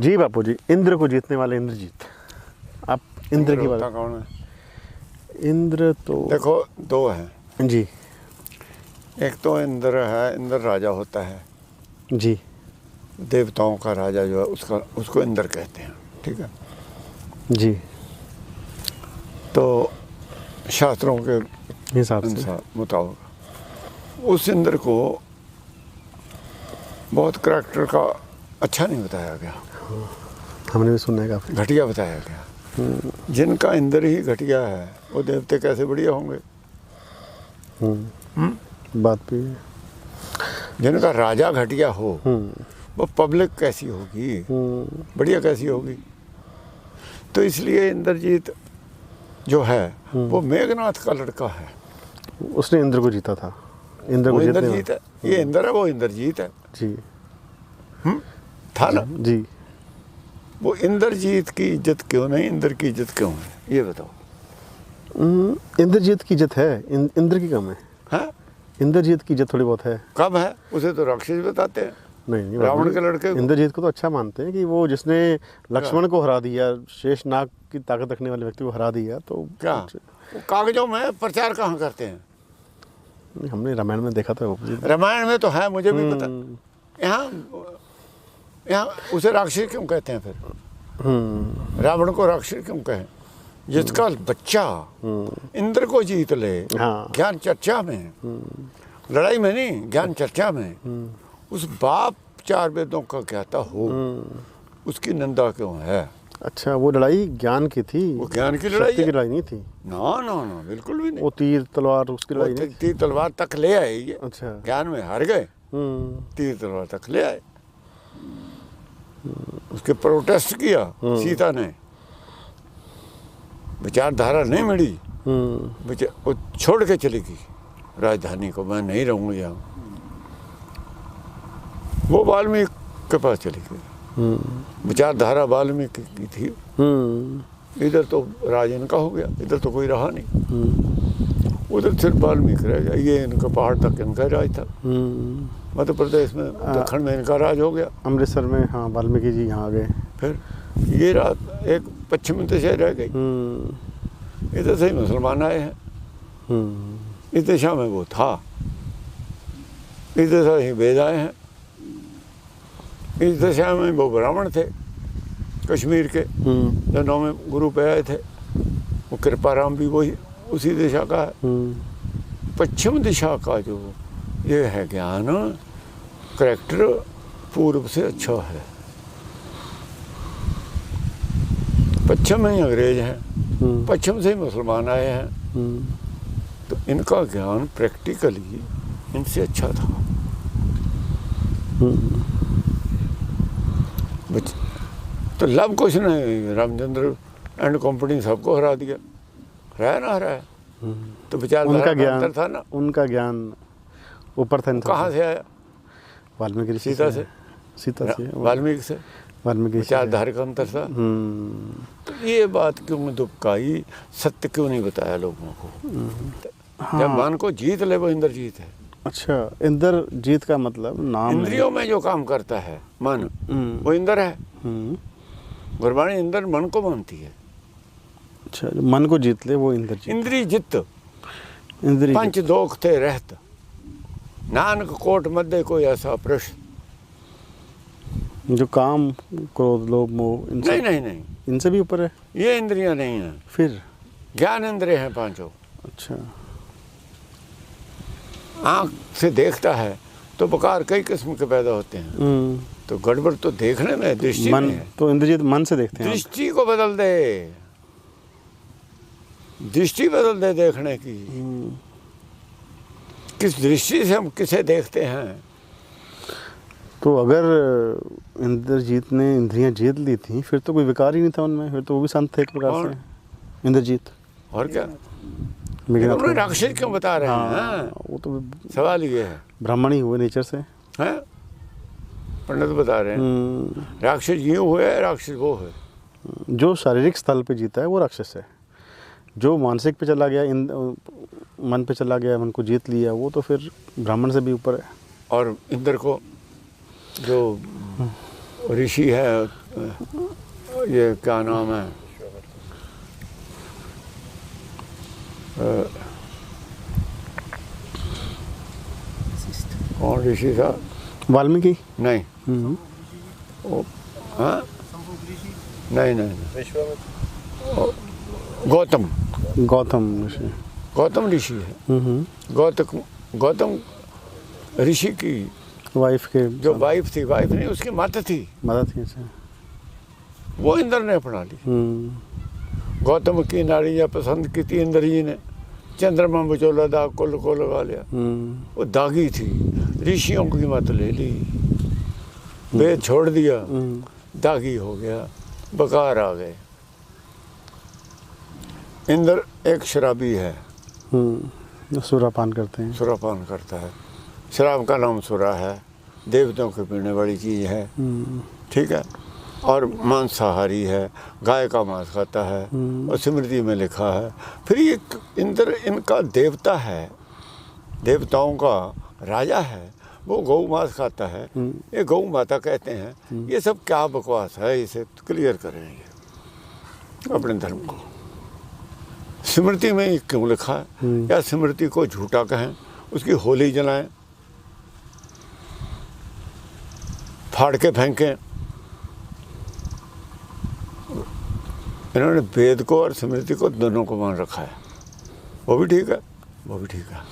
जी बापू जी इंद्र को जीतने वाले इंद्रजीत आप इंद्र की बात कौन है? इंद्र तो देखो दो हैं। जी। एक तो इंद्र है इंद्र राजा होता है। जी। देवताओं का राजा जो है उसका उसको इंद्र कहते हैं ठीक है? जी। तो शास्त्रों के हिसाब मुताबिक। उस इंद्र को बहुत करेक्टर का अच्छा नहीं बताया गया। हमने भी सुना है काफ़ी। घटिया बताया गया जिनका इंद्र ही घटिया है वो देवते कैसे बढ़िया होंगे? बात भी है। जिनका राजा घटिया हो हम्म। वो पब्लिक कैसी होगी? हम्म, बढ़िया कैसी होगी? तो इसलिए इंद्रजीत जो है वो मेघनाथ का लड़का है। उसने इंद्र को जीता था। इंद्र को इंद्रजीत है। ये इंद्र है वो इंद्रजीत है। जी। था ना? जी। वो इंद्रजीत की इज़्ज़त क्यों नहीं? इंद्र की इज़्ज़त क्यों है? ये बताओ। हम्म, इंद्रजीत की इज़्ज़त है। इं, इंद्र की कम है। हाँ? इंद्रजीत की इज़्ज़त थोड़ी बहुत है। कब है? उसे तो राक्षस बताते हैं। नहीं नहीं रावण के लड़के इंद्रजीत को तो अच्छा मानते हैं कि वो जिसने लक्ष्मण को हरा दिया शेष नाग की ताकत रखने वाले व्यक्ति को हरा दिया तो क्या? कागजों में प्रचार कहाँ करते हैं? हमने रामायण में देखा था रामायण में तो है मुझे भी पता। हम्म, यहाँ यहाँ उसे राक्षस क्यों कहते हैं फिर? रावण को राक्षस क्यों कहें? जिसका बच्चा इंद्र को जीत ले हाँ। ज्ञान चर्चा में। लड़ाई में नहीं ज्ञान चर्चा में। उस बाप चार वेदों का कहता हो उसकी निंदा क्यों है? अच्छा वो लड़ाई ज्ञान की थी? वो ज्ञान की लड़ाई की लड़ाई नहीं थी? ना ना ना बिल्कुल भी नहीं। वो तीर तलवार उसकी लड़ाई नहीं तीर तलवार तक ले आए ये अच्छा। ज्ञान में हार गए। हम्म, तीर तलवार तक ले आए। उसके प्रोटेस्ट किया सीता ने। विचारधारा नहीं मिली। हम्म, वो छोड़ के चली गई। राजधानी को मैं नहीं रहूँगी यहाँ। वो वाल्मीकि के पास चली गई। विचारधारा वाल्मीकि की थी। इधर तो राज इनका हो गया इधर तो कोई रहा नहीं। उधर सिर्फ़ वाल्मीकि रह गया। ये इनका पहाड़ तक इनका राज था। मध्य प्रदेश में दक्षिण में इनका राज हो गया। अमृतसर में हाँ वाल्मीकि जी यहाँ आ गए। फिर ये रात एक पश्चिमी दिशा रह गई। हम्म, इधर से ही मुसलमान आए हैं। हम्म, इस दिशा में वो था। इस दिशा ही वेद आए हैं। इस दिशा में वो ब्राह्मण थे कश्मीर के। हम्म, जो नौवें गुरु पे आए थे। वो कृपाराम भी वही उसी दिशा का है। हम्म, पश्चिम दिशा का जो ये है ज्ञान करेक्टर पूर्व से अच्छा है पश्चिम में ही अंग्रेज़ हैं हम्म, पश्चिम से ही मुसलमान आए हैं हम्म, तो इनका ज्ञान प्रैक्टिकली इनसे अच्छा था हम्म, बच- तो लव कुछ नहीं रामचंद्र एंड कंपनी सबको हरा दिया हराया ना हराया तो विचार उनका ज्ञान अंतर था ना उनका ज्ञान ऊपर था कहाँ से आया? वाल्मीकि ऋषि सीता से? सीता से वाल्मीकि से? वाल्मीकि विचारधारा का अंतर था? हम्म, तो ये बात क्यों मैं दुपकाई सत्य क्यों नहीं बताया लोगों को? जब मन को जीत ले वो इंद्रजीत है। अच्छा इंद्र जीत का मतलब नाम इंद्रियों में जो काम करता है मन हम्म, वो इंद्र है। हम्म, गुरबाणी इंद्र मन को मानती है। अच्छा मन को जीत ले वो इंद्र जीत इंद्री जित इंद्री पंच दोख थे रहत। नानक कोट मध्य कोई ऐसा प्रश्न। जो काम क्रोध लोभ मोह नहीं नहीं नहीं। इनसे भी ऊपर है? ये इंद्रियाँ नहीं हैं। फिर? ज्ञान इंद्रिय हैं पाँचों। अच्छा। आँख से देखता है तो बकार कई किस्म के पैदा होते हैं। हम्म, तो गड़बड़ तो देखने में दृष्टि मन में है। तो इंद्रजीत मन से देखते हैं। दृष्टि को बदल दे। दृष्टि बदल दे देखने की। हम्म, किस दृष्टि से हम किसे देखते हैं? तो अगर इंद्रजीत ने इंद्रियाँ जीत ली थी फिर तो कोई विकार ही नहीं था उनमें फिर तो वो भी संत थे एक प्रकार से। इंद्रजीत। और क्या? मेघनाथ उन्हें राक्षस क्यों बता रहे हैं हाँ, हाँ? वो तो सवाल ये है। ब्राह्मण ही हुए नेचर से। हैं? पंडित बता रहे हैं। हम्म, राक्षस ये हुए राक्षस वो है जो शारीरिक स्थल पे जीता है वो राक्षस है। जो मानसिक पे चला गया इन मन पे चला गया मन को जीत लिया वो तो फिर ब्राह्मण से भी ऊपर है। और इंद्र को जो ऋषि है ये क्या नाम है? कौन ऋषि था? वाल्मीकि। नहीं। हम्म, हाँ? नहीं नहीं नहीं। गौतम। गौतम ऋषि। गौतम ऋषि है। हम्म, गौतम गौतम ऋषि की वाइफ के जो वाइफ थी वाइफ नहीं उसकी माता थी। मदद की अच्छा वो इंद्र ने अपना ली हम्म, गौतम की नारियाँ पसंद की थी इंद्र जी ने। चंद्रमा बचोला दाग कुल को लगा लिया। हम्म, वो दागी थी। ऋषियों की मत ले ली। वेद छोड़ दिया। हम्म, दागी हो गया। बकार आ गए। इंद्र एक शराबी है। हम्म, सुरापान करते हैं। सुरापान करता है। शराब का नाम सुरा है। देवताओं के पीने वाली चीज़ है। हम्म, ठीक है? और मांसाहारी है। गाय का मांस खाता है। हम्म। और स्मृति में लिखा है। फिर ये इंद्र इनका देवता है। देवताओं का राजा है। वो गौ मांस खाता है। हम्म। ये गौ माता कहते हैं। ये सब क्या बकवास है? इसे क्लियर करेंगे। अपने धर्म को। स्मृति में ये क्यों लिखा है? हम्म। या स्मृति को झूठा कहें उसकी होली जलाएँ फाड़ के फेंकें। इन्होंने वेद को और स्मृति को दोनों को मान रखा है। वो भी ठीक है वो भी ठीक है।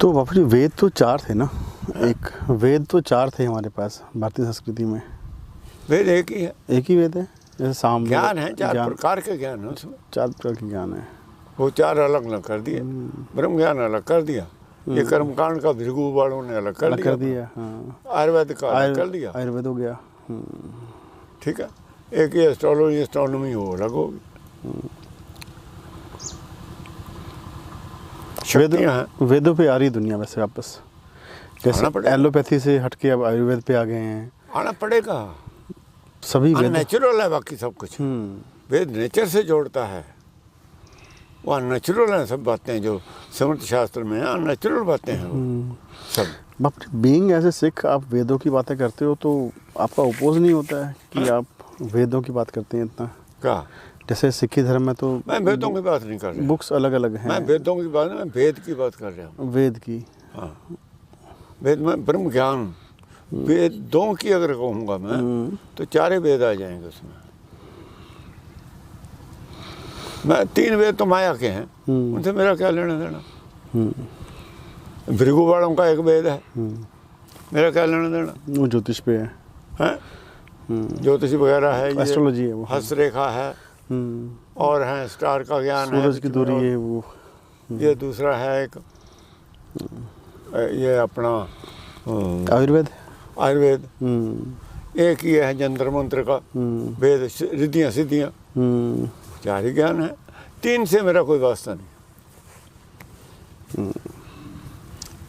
तो बापू जी वेद तो चार थे ना? एक वेद तो चार थे हमारे पास भारतीय संस्कृति में। वेद एक ही है। एक ही वेद है? जैसे साम ज्ञान है चार प्रकार के ज्ञान है। उसमें चार प्रकार के ज्ञान है। वो चार अलग न कर दिए। ब्रह्म ज्ञान अलग कर दिया। ये कर्मकांड का भृगु वालों ने अलग कर दिया। दिया हाँ। आयुर्वेद का अलग कर दिया। आयुर्वेद हो गया। हम्म, ठीक है? एक ही एस्ट्रोलॉजी एस्ट्रोनॉमी हो अलग होगी। शक्तियाँ वेदों पे आ रही दुनिया वैसे वापस। जैसे एलोपैथी से हटके अब आयुर्वेद पे आ गए हैं। आना पड़ेगा। सभी वेद नेचुरल है बाकी सब कुछ। हम्म, वेद नेचर से जोड़ता है। वहाँ नेचुरल हैं सब बातें जो समर्थ शास्त्र में हैं नेचुरल बातें हैं वो। हम्म। सब। बाप बीइंग एज ए सिख आप वेदों की बातें करते हो तो आपका अपोज नहीं होता है कि आप वेदों की बात करते हैं इतना? क्या? जैसे सिखी धर्म में तो मैं वेदों की बात नहीं कर रहा। बुक्स अलग अलग हैं। मैं वेदों की बात नहीं मैं वेद की बात कर रहा हूँ। वेद की। हाँ। वेद में ब्रह्म ज्ञान। वेदों की अगर कहूँगा मैं हम्म, तो चारे वेद आ जाएँगे उसमें मैं तीन वेद तो माया के हैं हम्म। उनसे मेरा क्या लेना देना हम्म, भृगु वालों का एक वेद है हम्म, मेरा क्या लेना देना वो ज्योतिष पे है है हम्म, ज्योतिषी वगैरह है ये एस्ट्रोलॉजी है वो हस्तरेखा है हम्म, और है स्टार का ज्ञान है सूरज की दूरी है वो ये दूसरा है एक ये अपना अ, आयुर्वेद आयुर्वेद। हम्म, एक ही है जंतर मंत्र का। हम्म, वेद रिद्धियाँ सिद्धियाँ। हम्म, चार ही ज्ञान है। तीन से मेरा कोई वास्ता नहीं।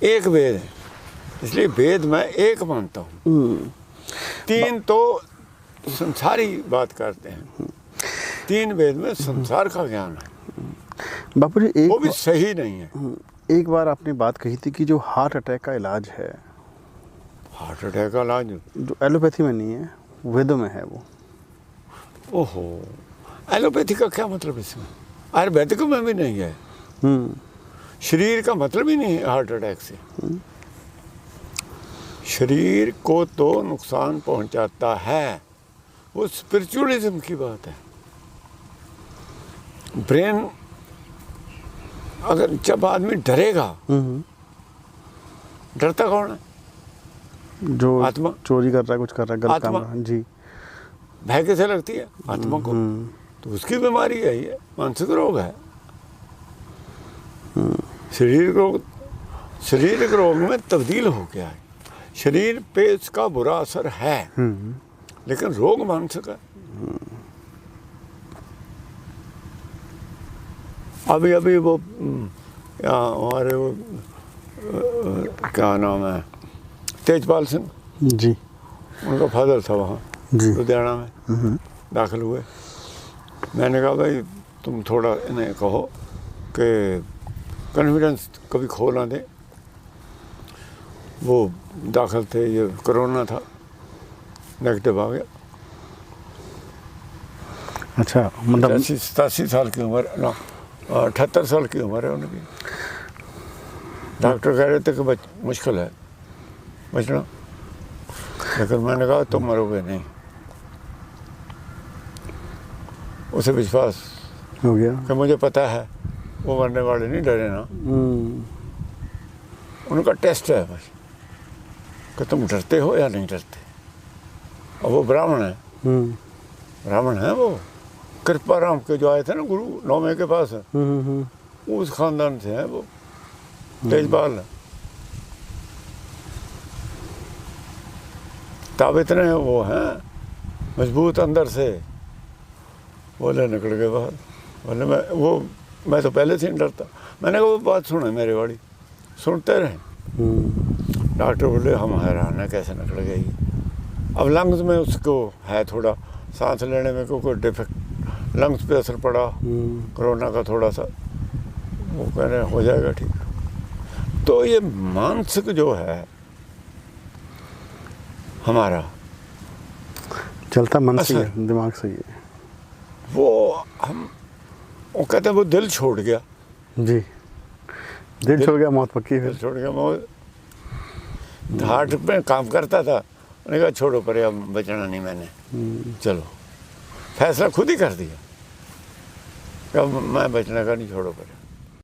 एक वेद है। इसलिए वेद मैं एक मानता हूँ। तीन तो संसारी बात करते हैं। तीन वेद में संसार का ज्ञान है। बापू जी वो भी सही नहीं है। एक बार आपने बात कही थी कि जो हार्ट अटैक का इलाज है हार्ट अटैक का इलाज? जो एलोपैथी में नहीं है वेदों में है वो। ओहो एलोपैथी का क्या मतलब इसमें? आयुर्वेदिक में भी नहीं है। हम्म, शरीर का मतलब ही नहीं है हार्ट अटैक से। शरीर को तो नुकसान पहुंचाता है। वो स्पिरिचुअलिज्म की बात है। ब्रेन अगर जब आदमी डरेगा हम्म, डरता कौन है? जो आत्मा? चोरी कर रहा है कुछ कर रहा है गलत काम जी। भय कैसे लगती है? आत्मा को। हम्म, तो उसकी बीमारी है ये मानसिक रोग है। शरीर रोग शारीरिक रोग में तब्दील हो गया है। शरीर पे इसका बुरा असर है। हम्म, लेकिन रोग मानसिक है। अभी अभी वो हम्म, हमारे वो क्या नाम है? तेजपाल सिंह जी उनका फादर था वहाँ जी लुधियाना में हम्म, दाखिल हुए मैंने कहा भाई तुम थोड़ा इन्हें कहो कि कॉन्फिडेंस कभी खो ना दे वो दाखिल थे ये कोरोना था नेगेटिव आ गया अच्छा मतलब अस्सी सतासी साल की उम्र ना अठहत्तर साल की उम्र है उनकी डॉक्टर कह रहे थे कि बच मुश्किल है बचना लेकिन मैंने कहा तुम मरोगे नहीं। उसे विश्वास हो गया। कि मुझे पता है वो मरने वाले नहीं डरे ना। हम्म, उनका टेस्ट है बस कि तुम डरते हो या नहीं डरते। और वो ब्राह्मण है। हम्म, ब्राह्मण है वो। कृपा राम के जो आए थे ना गुरु नौमे के पास। हम्म, हम्म, उस खानदान से हैं वो। तेजपाल है। तब इतने वो हैं। मज़बूत अंदर से। बोले निकल गए बाहर। बोले मैं वो मैं तो पहले से ही डरता। मैंने कहा वो बात सुने मेरे वाली। सुनते रहे। हम्म, डॉक्टर बोले हम हैरान है कैसे निकल गई। अब लंग्स में उसको है थोड़ा। सांस लेने में कोई डिफेक्ट लंग्स पे असर पड़ा। हम्म, कोरोना का थोड़ा सा। वो कह रहे हैं, हो जाएगा ठीक। तो ये मानसिक जो है हमारा। चलता मन से अच्छा। है दिमाग से ही। वो हम वो कहते हैं वो दिल छोड़ गया। जी। दिल दिल छोड़ गया मौत पक्की फिर छोड़ गया वो हार्ट पे काम करता था। मैंने कहा छोड़ो पर अब बचना नहीं मैंने। हम्म, चलो। फैसला खुद ही कर दिया। अब मैं बचने का नहीं छोड़ो पर।